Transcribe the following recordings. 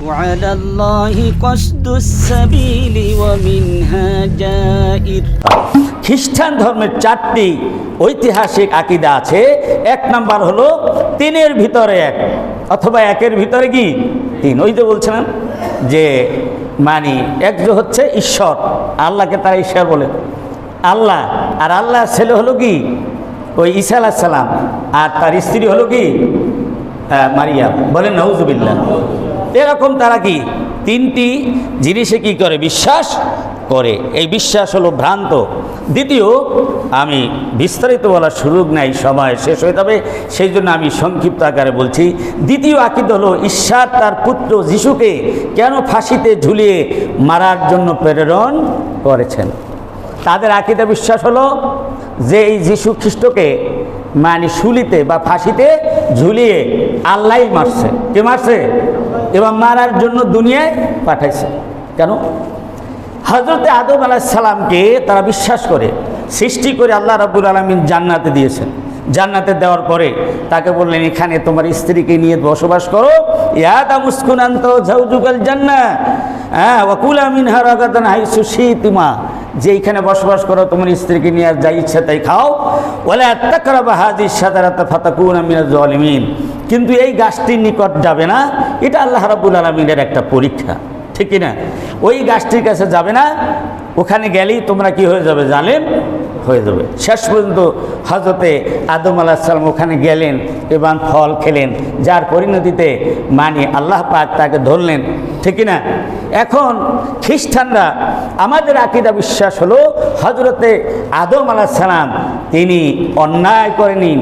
وعلى الله قصد السبيل ومنها جائر খ্রিস্টান ধর্মের চারটি ঐতিহাসিক আকিদা আছে এক নাম্বার হলো তিনের ভিতরে এক অথবা একের ভিতরে কি তিন ওই যে বলছিলাম যে মানে এক যে হচ্ছে ঈশ্বর আল্লাহকে তারা ঈশ্বর বলে আল্লাহ আর আল্লাহ ছেলে হলো কি ওই ঈসা আলাহ সালাম আর তার স্ত্রী হলো কি আহ, মারিয়াম বলেন নৌজুবিল্লা এরকম তারা কি? তিনটি জিনিসে কি করে? বিশ্বাস করে। এই বিশ্বাস হলো ভ্রান্ত। দ্বিতীয়, আমি বিস্তারিত বলার সুযোগ নাই, সময় শেষ হয়ে যাবে, সেই জন্য আমি সংক্ষিপ্ত আকারে বলছি। দ্বিতীয় আকিদ হলো, ঈশ্বর তার পুত্র যিশুকে কেন ফাঁসিতে ঝুলিয়ে মারার জন্য প্রেরণ করেছেন? তাদের আকিদা বিশ্বাস হলো যে এই যিশু খ্রিস্টকে মানে শুলিতে বা ফাঁসিতে ঝুলিয়ে আল্লাহ মারছে। কে মারছে? এবং মারার জন্য দুনিয়ায় পাঠাইছে। কেন? হজরতে আদম আলাহিসাল্লামকে তারা বিশ্বাস করে, সৃষ্টি করে আল্লাহ রাবুল আলমিন জান্নাতে দিয়েছেন। জান্নাতে দেওয়ার পরে তাকে বললেন, এখানে তোমার স্ত্রীকে নিয়ে বসবাস করো। ইয়াদা মুস্কুনান্ত ঝাউজুগাল জান্না। হ্যাঁ ওকুল আমিন হারাগাদান হাইসু শীতিমা। যে এইখানে বসবাস করো, তোমার স্ত্রীকে নিয়ে আর যা ইচ্ছা তাই খাও। ওলা তাকরা বাহাদি সাদারাত ফাতাকুন আমিনা জলিমিন কিন্তু এই গাছটির নিকট যাবে না। এটা আল্লাহ রাবুল আলমিনের একটা পরীক্ষা, ঠিক না ওই গাছটির কাছে যাবে না, ওখানে গেলেই তোমরা কি হয়ে যাবে? জালেম হয়ে যাবে। শেষ পর্যন্ত হজরতে আদম আলাহিসাল্লাম ওখানে গেলেন এবং ফল খেলেন, যার পরিণতিতে মানে আল্লাহ পাক তাকে ধরলেন, ঠিক না এখন খ্রিস্টানরা, আমাদের আকিদা বিশ্বাস হলো হজরতে আদম আলাহিসাল্লাম তিনি অন্যায় করেনি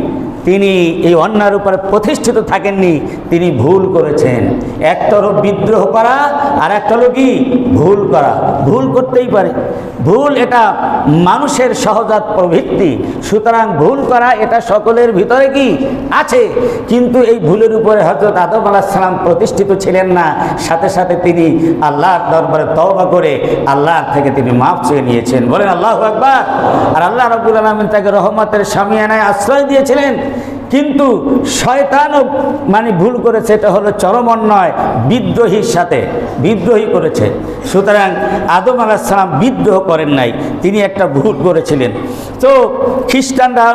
তিনি এই অন্যার উপরে প্রতিষ্ঠিত থাকেননি, তিনি ভুল করেছেন। একতরফ বিদ্রোহ করা আর একটা হলো কি? ভুল করা। ভুল করতেই পারে। ভুল এটা মানুষের সহজাত প্রবৃত্তি। সুতরাং ভুল করা এটা সকলের ভিতরে কি? আছে। কিন্তু এই ভুলের উপরে হজরত আদম আলাহিসাল্লাম প্রতিষ্ঠিত ছিলেন না। সাথে সাথে তিনি আল্লাহর দরবারে তওবা করে আল্লাহর থেকে তিনি মাফ চেয়ে নিয়েছেন। বলেন আল্লাহ একবার আর আল্লাহ রবুল আলমিন তাকে রহমতের সামিয়ানায় আশ্রয় দিয়েছিলেন। কিন্তু শয়তানও মানে ভুল করেছে, এটা হলো চরম অন্যায়, বিদ্রোহীর সাথে, বিদ্রোহী করেছে। সুতরাং আদম আলাহিসাল্লাম বিদ্রোহ করেন নাই, তিনি একটা ভুল করেছিলেন। তো খ্রিস্টানরা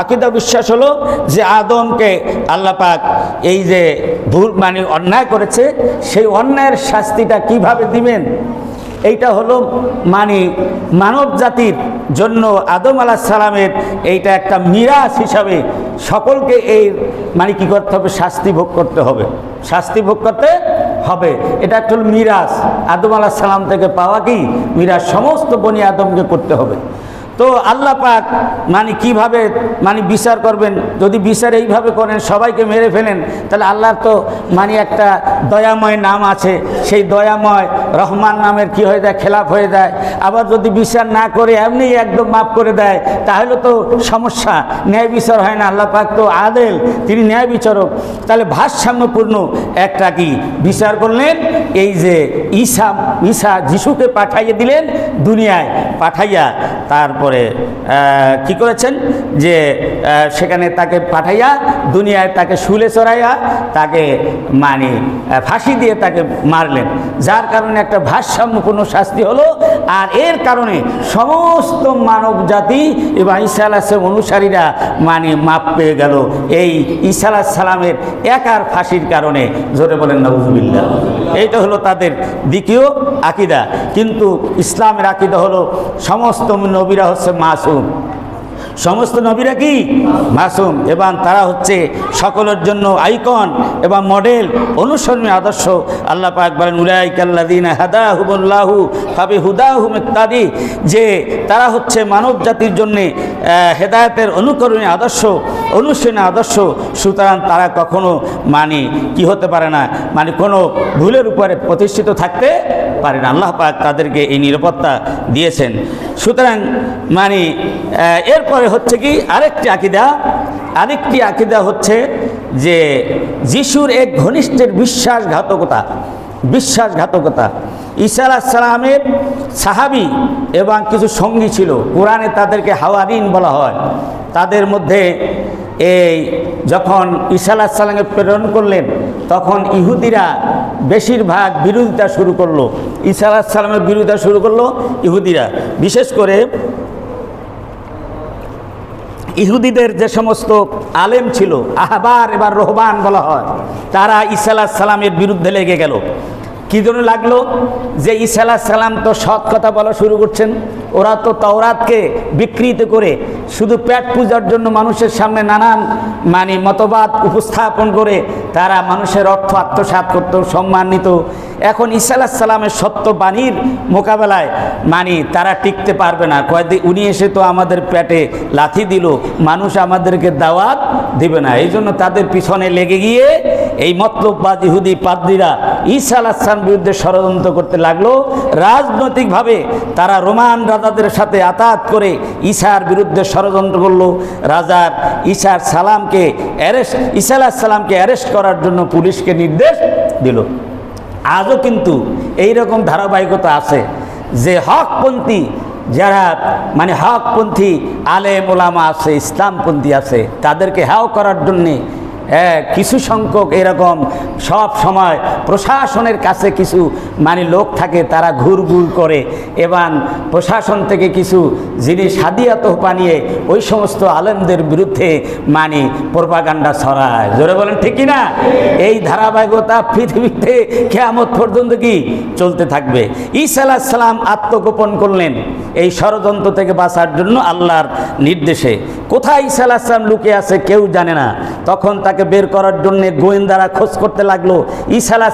আকিদা বিশ্বাস হলো যে আদমকে আল্লাহ পাক এই যে ভুল মানে অন্যায় করেছে, সেই অন্যায়ের শাস্তিটা কীভাবে দিবেন? এইটা হলো মানে মানব জাতির জন্য আদম আলাহ সালামের এইটা একটা মিরাজ হিসাবে সকলকে এই মানে কী করতে হবে? শাস্তি ভোগ করতে হবে। শাস্তি ভোগ করতে হবে। এটা একটা মিরাজ। আদম আলাহ সালাম থেকে পাওয়া কি? মিরাজ সমস্ত বনি আদমকে করতে হবে। তো আল্লাহ পাক মানে কীভাবে মানে বিচার করবেন? যদি বিচার এইভাবে করেন, সবাইকে মেরে ফেলেন, তাহলে আল্লাহর তো মানে একটা দয়াময় নাম আছে। সেই দয়াময় রহমান নামের কি হয়ে যায়? খেলাফ হয়ে যায়। আবার যদি বিচার না করে এমনি একদম মাফ করে দেয়, তাহলে তো সমস্যা। ন্যায় বিচার হয় না। আল্লাহ পাক তো আদেল, তিনি ন্যায় বিচারক। তাহলে ভারসাম্যপূর্ণ একটা কি? বিচার করলেন, এই যে ঈশা ঈশা যিশুকে পাঠাইয়ে দিলেন দুনিয়ায়, পাঠাইয়া তারপরে আহ, কি করেছেন? যে সেখানে তাকে পাঠাইয়া দুনিয়ায় তাকে শুলে চড়াইয়া তাকে মানে ফাঁসি দিয়ে তাকে মারলেন। যার কারণে একটা ভারসাম্যপূর্ণ শাস্তি হলো আর এর কারণে সমস্ত মানব জাতি এবং আলাহ অনুসারীরা মানে মাপ পেয়ে গেল। এই আলাহ সালামের একার ফাঁসির কারণে জোরে বলেন নবজুবিল্লা এইটা হলো তাদের দ্বিতীয় আকিদা। কিন্তু ইসলামের আকিদা হলো সমস্ত নবীরা হচ্ছে মাসুম। সমস্ত নবীরা কি? মাসুম। এবং তারা হচ্ছে সকলের জন্য আইকন এবং মডেল, অনুসরণীয় আদর্শ। আল্লাহ পাক বলেন উলাইকাল্লাদিন হাদা হুবুল্লাহু ফাবি হুদাহু ইত্যাদি যে তারা হচ্ছে মানব জাতির জন্যে হেদায়তের হেদায়েতের অনুকরণীয় আদর্শ, অনুসরণীয় আদর্শ। সুতরাং তারা কখনো মানে কি হতে পারে না মানে কোনো ভুলের উপরে প্রতিষ্ঠিত থাকতে পারে না। আল্লাহ পাক তাদেরকে এই নিরাপত্তা দিয়েছেন। সুতরাং মানে এরপরে হচ্ছে কি, আরেকটি আকিদা আরেকটি আকিদা হচ্ছে যে, যিশুর এক ঘনিষ্ঠের বিশ্বাসঘাতকতা বিশ্বাসঘাতকতা। ঈসা আলাহিসাল্লামের সাহাবি এবং কিছু সঙ্গী ছিল। কোরআনে তাদেরকে হাওয়ারিন বলা হয়। তাদের মধ্যে এই যখন ঈসা আলাহ সাল্লামকে প্রেরণ করলেন, তখন ইহুদিরা বেশিরভাগ বিরোধিতা শুরু করল। ঈসা আলাহ সাল্লামের বিরোধিতা শুরু করল ইহুদিরা। বিশেষ করে ইহুদিদের যে সমস্ত আলেম ছিল, আহবার এবার রোহবান বলা হয়, তারা ঈসা আলাহ সালামের বিরুদ্ধে লেগে গেল। কী জন্য লাগল? যে ঈসা সালাম তো সৎ কথা বলা শুরু করছেন। ওরা তো তাওরাতকে বিকৃত করে শুধু পেট পূজার জন্য মানুষের সামনে নানান মানে মতবাদ উপস্থাপন করে তারা মানুষের অর্থ আত্মসাৎ করত সম্মানিত এখন ঈসা সালামের সত্য বাণীর মোকাবেলায় মানে তারা টিকতে পারবে না। কয়েকদিন উনি এসে তো আমাদের পেটে লাথি দিল, মানুষ আমাদেরকে দাওয়াত দিবে না। এই জন্য তাদের পিছনে লেগে গিয়ে এই মতলববাদ ইহুদি পাদ্রীরা ঈসা আলাহাম বিরুদ্ধে ষড়যন্ত্র করতে লাগল। রাজনৈতিকভাবে তারা রোমান রাজাদের সাথে আতাত করে ঈশার বিরুদ্ধে ষড়যন্ত্র করল। রাজার ঈশার সালামকে অ্যারেস্ট, ঈসা সালামকে অ্যারেস্ট করার জন্য পুলিশকে নির্দেশ দিল। আজও কিন্তু এই রকম ধারাবাহিকতা আছে যে হকপন্থী যারা মানে হকপন্থী আলেম ওলামা আছে, ইসলামপন্থী আছে, তাদেরকে হাও করার জন্যে কিছু সংখ্যক এরকম সব সময় প্রশাসনের কাছে কিছু মানে লোক থাকে, তারা ঘুরঘুর করে। এবং প্রশাসন থেকে কিছু জিনিস হাদিয়া তোহপা নিয়ে ওই সমস্ত আলেমদের বিরুদ্ধে মানে প্রপাগান্ডা ছড়ায়। জোরে বলেন ঠিকই না এই ধারাবাহিকতা পৃথিবীতে কেয়ামত পর্যন্ত কি চলতে থাকবে? ঈসা আলাহ সালাম আত্মগোপন করলেন। এই ষড়যন্ত্র থেকে বাঁচার জন্য আল্লাহর নির্দেশে। কোথায় ঈসা আলাহ লুকে আছে কেউ জানে না। তখন তাকে বের করার জন্য গোয়েন্দারা খোঁজ করতে লাগল। ঈসা আলাহ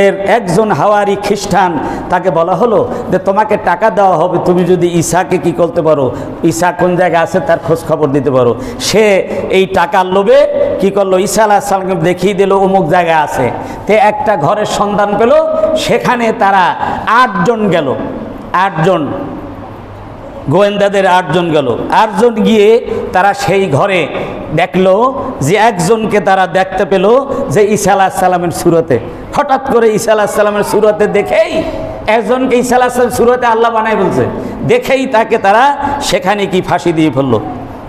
এর একজন হাওয়ারি খ্রিস্টান, তাকে বলা হলো যে, তোমাকে টাকা দেওয়া হবে, তুমি যদি ঈশাকে কি করতে পারো? ঈশা কোন জায়গায় আছে তার খোঁজ খবর দিতে পারো? সে এই টাকার লোভে কি করল? ঈসা আলাহ সালামকে দেখিয়ে দিল, অমুক জায়গায় আছে। তে একটা ঘরের সন্ধান পেল, সেখানে তারা আটজন গেল। আটজন গোয়েন্দাদের আটজন গেল। আটজন গিয়ে তারা সেই ঘরে দেখল যে একজনকে তারা দেখতে পেল যে ঈসা আলাহ সালামের সুরতে। হঠাৎ করে ঈসা আলাহ সালামের সুরতে দেখেই একজনকে ঈসা আলাহ সুরতে আল্লাহ বানাই বলছে দেখেই তাকে তারা সেখানে কি ফাঁসি দিয়ে ফেলল।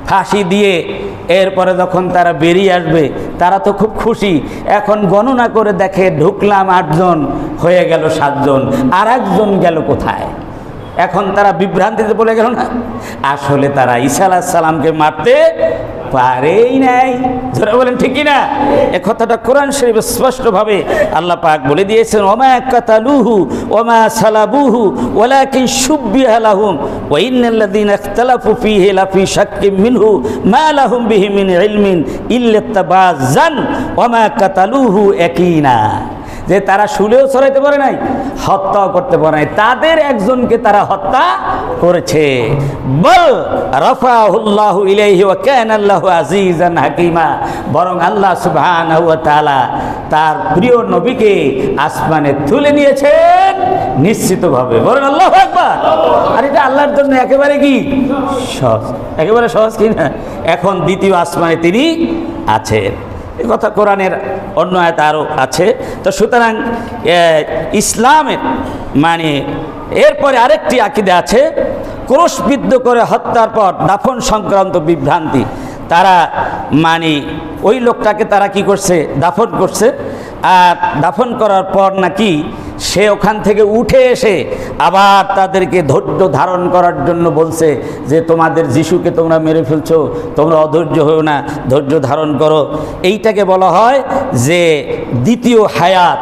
ফাঁসি দিয়ে এরপরে যখন তারা বেরিয়ে আসবে, তারা তো খুব খুশি। এখন গণনা করে দেখে ঢুকলাম আটজন, হয়ে গেল সাতজন। আর একজন গেল কোথায়? এখন তারা বিভ্রান্তিতে বলে গেল না? আসলে তারা ঈসা আলাহ সালামকে মারতে পারেই নাই। যারা বলেন ঠিকই না এ কথাটা কোরআন শরীফ স্পষ্টভাবে আল্লাহ পাক বলে দিয়েছেন, ওমা কাতালুহু, ওমা সালাবুহু, ওয়ালাকিন শুব্বিহা লাহুম, ওয়া ইন্নাল্লাযীনা ইখতালাফু ফীহি লাফি শাক্কিন মিনহু মা লাহুম বিহি মিন ইলমিন ইল্লা তাবাযান ওমা কাতালুহু ইয়াকিনা। যে তারা শুলেও ছড়াইতে পারে নাই, হত্যাও করতে পারে নাই। তাদের একজনকে তারা হত্যা করেছে। বল আল্লাহু হাকিমা। বরং আল্লাহ তাআলা তার প্রিয় নবীকে আসমানে তুলে নিয়েছেন নিশ্চিতভাবে। বরং আল্লাহু আর এটা আল্লাহর জন্য একেবারে কি? সহজ। একেবারে সহজ কি না এখন দ্বিতীয় আসমানে তিনি আছেন। এ কথা কোরআনের অন্য আয়তা আরও আছে। তো সুতরাং ইসলামের মানে এরপরে আরেকটি আকিদে আছে, ক্রোশবিদ্ধ করে হত্যার পর দাফন সংক্রান্ত বিভ্রান্তি। তারা মানে ওই লোকটাকে তারা কি করছে? দাফন করছে। আর দাফন করার পর নাকি সে ওখান থেকে উঠে এসে আবার তাদেরকে ধৈর্য ধারণ করার জন্য বলছে যে তোমাদের যিশুকে তোমরা মেরে ফেলছো, তোমরা অধৈর্য হও না, ধৈর্য ধারণ করো। এইটাকে বলা হয় যে দ্বিতীয় হায়াত,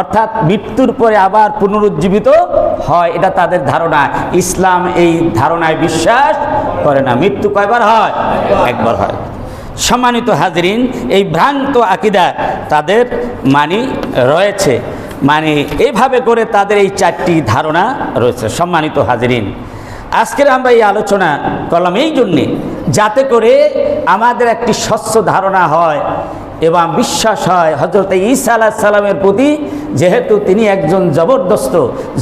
অর্থাৎ মৃত্যুর পরে আবার পুনরুজ্জীবিত হয়, এটা তাদের ধারণা। ইসলাম এই ধারণায় বিশ্বাস করে না। মৃত্যু কয়বার হয়? একবার হয়। সম্মানিত হাজরিন, এই ভ্রান্ত আকিদা তাদের মানি রয়েছে। মানে এইভাবে করে তাদের এই চারটি ধারণা রয়েছে। সম্মানিত হাজরিন, আজকের আমরা এই আলোচনা করলাম এই জন্যে যাতে করে আমাদের একটি স্বচ্ছ ধারণা হয় এবং বিশ্বাস হয় হজরত ঈসা আলাহ সালামের প্রতি, যেহেতু তিনি একজন জবরদস্ত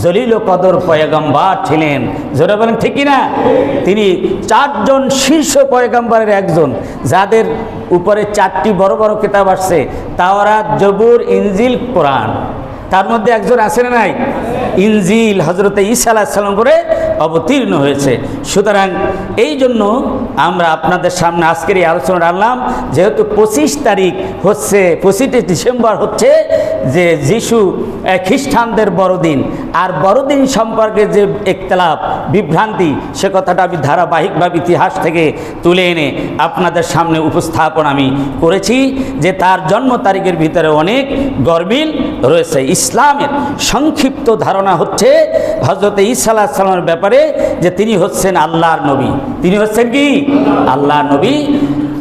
জলিল ও কদর পয়গম্বার ছিলেন। জোরে বলেন ঠিকই না তিনি চারজন শীর্ষ পয়গম্বরের একজন, যাদের উপরে চারটি বড় বড় কিতাব আসছে, তাওরাত, জবুর, ইনজিল, কোরআন। তার মধ্যে একজন আছে না নাই? ইনজিল হজরত ইসা আলাহিসাল্লাম করে অবতীর্ণ হয়েছে। সুতরাং এই জন্য আমরা আপনাদের সামনে আজকের এই আলোচনা আনলাম। যেহেতু পঁচিশ তারিখ হচ্ছে, পঁচিশে ডিসেম্বর হচ্ছে যে যিশু খ্রিস্টানদের বড়দিন। আর বড়দিন সম্পর্কে যে একতলাপ, বিভ্রান্তি, সে কথাটা আমি ধারাবাহিকভাবে ইতিহাস থেকে তুলে এনে আপনাদের সামনে উপস্থাপন আমি করেছি যে তার জন্ম তারিখের ভিতরে অনেক গরমিল রয়েছে। ইসলামের সংক্ষিপ্ত ধারণা হচ্ছে হজরত ঈসা আলাহ সালামের ব্যাপারে যে তিনি হচ্ছেন আল্লাহর নবী। তিনি হচ্ছেন কি? আল্লাহর নবী।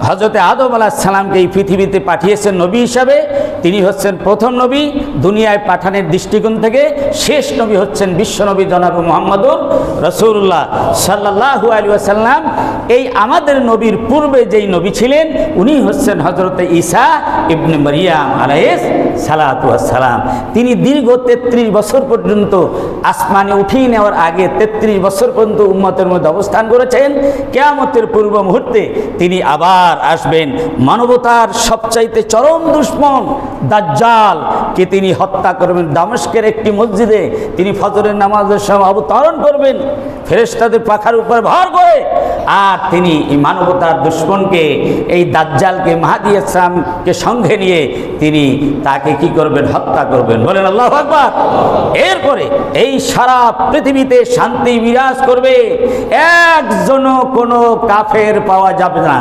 হজরতে আদম আলাহ সালামকে এই পৃথিবীতে পাঠিয়েছেন নবী হিসাবে। তিনি হচ্ছেন প্রথম নবী, দুনিয়ায় পাঠানের দৃষ্টিকোণ থেকে শেষ নবী হচ্ছেন বিশ্বনবী জনাব মোহাম্মদুর রসুল্লাহ সাল্লাহু আলী আসাল্লাম এই আমাদের নবীর পূর্বে যেই নবী ছিলেন, উনি হচ্ছেন হজরতে ঈসা ইবনে মারিয়াম আলাইস সালাম তিনি দীর্ঘ তেত্রিশ বছর পর্যন্ত আসমানে উঠিয়ে নেওয়ার আগে তেত্রিশ বছর পর্যন্ত উম্মতের মধ্যে অবস্থান করেছেন। কেয়ামতের পূর্ব মুহূর্তে তিনি আবার আসবেন। মানবতার সবচাইতে চরম দুশ্মন দাজ্জাল, কে তিনি হত্যা করবেন দামেস্কের একটি মসজিদে, তিনি ফজরের নামাজের সময় অবতরণ করবেন, ফেরেশতাদের পাখার উপর ভর করে, আর তিনি এই মানবতার দুশ্মনকে, এই দাজ্জালকে, মাহাদি ইসলামকে সঙ্গে নিয়ে তিনি তাকে কি করবেন, হত্যা করবেন। বলেন আল্লাহ আকবার। এরপরে এই সারা পৃথিবীতে শান্তি বিরাজ করবে। একজনও কোনো কাফের পাওয়া যাবে না।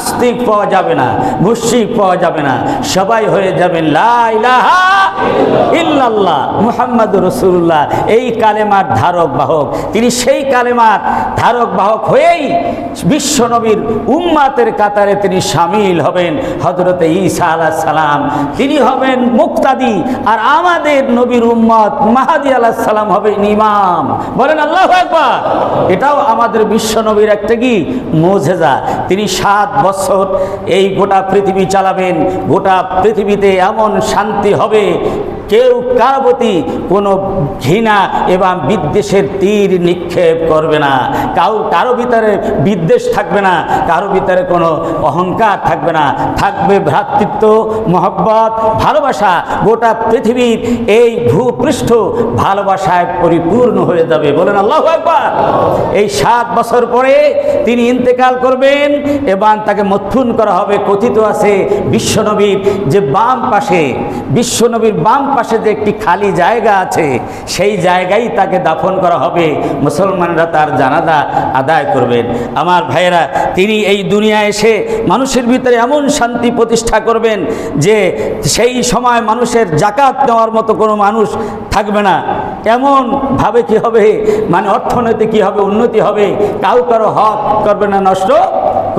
নাস্তিক পাওয়া যাবে না, মুশরিক পাওয়া যাবে না। সবাই হয়ে যাবেন ইল্লাল্লাহ মুহাম্মদ রসুল্লাহ এই কালেমার ধারক, বাহক। তিনি সেই কালেমার ধারক, বাহক হয়েই বিশ্বনবীর উম্মাতের কাতারে তিনি সামিল হবেন। হজরতে ঈসা আলাহ সালাম, তিনি হবেন মুক্তাদি। আর আমাদের নবীর উম্মত মাহাদি আলাহ সালাম হবেন ইমাম। বলেন আল্লাহ একবার এটাও আমাদের বিশ্বনবীর একটা কি? মোজেজা। তিনি সাত বছর এই গোটা পৃথিবী চালাবেন গোটা পৃথিবীতে এমন শান্তি হবে কেউ কার প্রতি কোনো ঘৃণা এবং বিদ্বেষের তীর নিক্ষেপ করবে না। কাউ, কারও ভিতরে বিদ্বেষ থাকবে না, কারও ভিতরে কোনো অহংকার থাকবে না। থাকবে ভ্রাতৃত্ব, মহব্বত, ভালোবাসা। গোটা পৃথিবীর এই ভূপৃষ্ঠ ভালোবাসায় পরিপূর্ণ হয়ে যাবে। বলেন আল্লাহ একবার এই সাত বছর পরে তিনি ইন্তেকাল করবেন এবং তাকে মথুন করা হবে। কথিত আছে বিশ্বনবীর যে বাম পাশে, বিশ্বনবীর বাম পাশে যে একটি খালি জায়গা আছে, সেই জায়গায় তাকে দাফন করা হবে। মুসলমানরা তার জানাদা আদায় করবেন। আমার ভাইয়েরা, তিনি এই দুনিয়ায় এসে মানুষের ভিতরে এমন শান্তি প্রতিষ্ঠা করবেন যে সেই সময় মানুষের জাকাত নেওয়ার মতো কোনো মানুষ থাকবে না। এমন ভাবে কি হবে? মানে অর্থনৈতিক কি হবে? উন্নতি হবে? কাউ কারও হক করবে না নষ্ট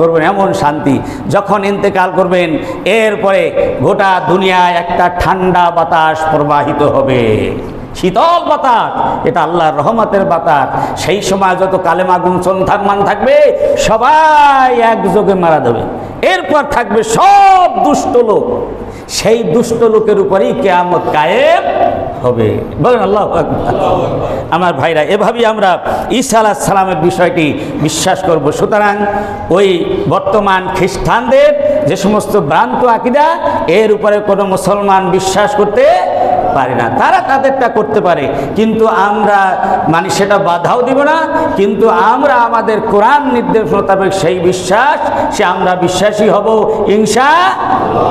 করবেন এমন শান্তি যখন ইন্তেকাল করবেন এরপরে গোটা দুনিয়ায় একটা ঠান্ডা বাতাস প্রবাহিত হবে। শীতল বাতাস, এটা আল্লাহর রহমতের বাতাস। সেই সময় যত কালেমা গুমসন থাকমান থাকবে, সবাই একযোগে মারা দেবে এরপর থাকবে সব দুষ্ট লোক। সেই দুষ্ট লোকের উপরেই কেয়ামত কায়েম হবে। বলেন, আল্লাহ আমার ভাইরা, এভাবেই আমরা ঈসা আলাহ সালামের বিষয়টি বিশ্বাস করব। সুতরাং ওই বর্তমান খ্রিস্টানদের যে সমস্ত ভ্রান্ত আকিদা, এর উপরে কোনো মুসলমান বিশ্বাস করতে পারে না। তারা তাদেরটা করতে পারে। কিন্তু আমরা মানে সেটা বাধাও দিব না, কিন্তু আমরা আমাদের কোরআন নির্দেশ মোতাবেক সেই বিশ্বাস, সে আমরা বিশ্বাসী হব, ইনশা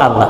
আল্লাহ।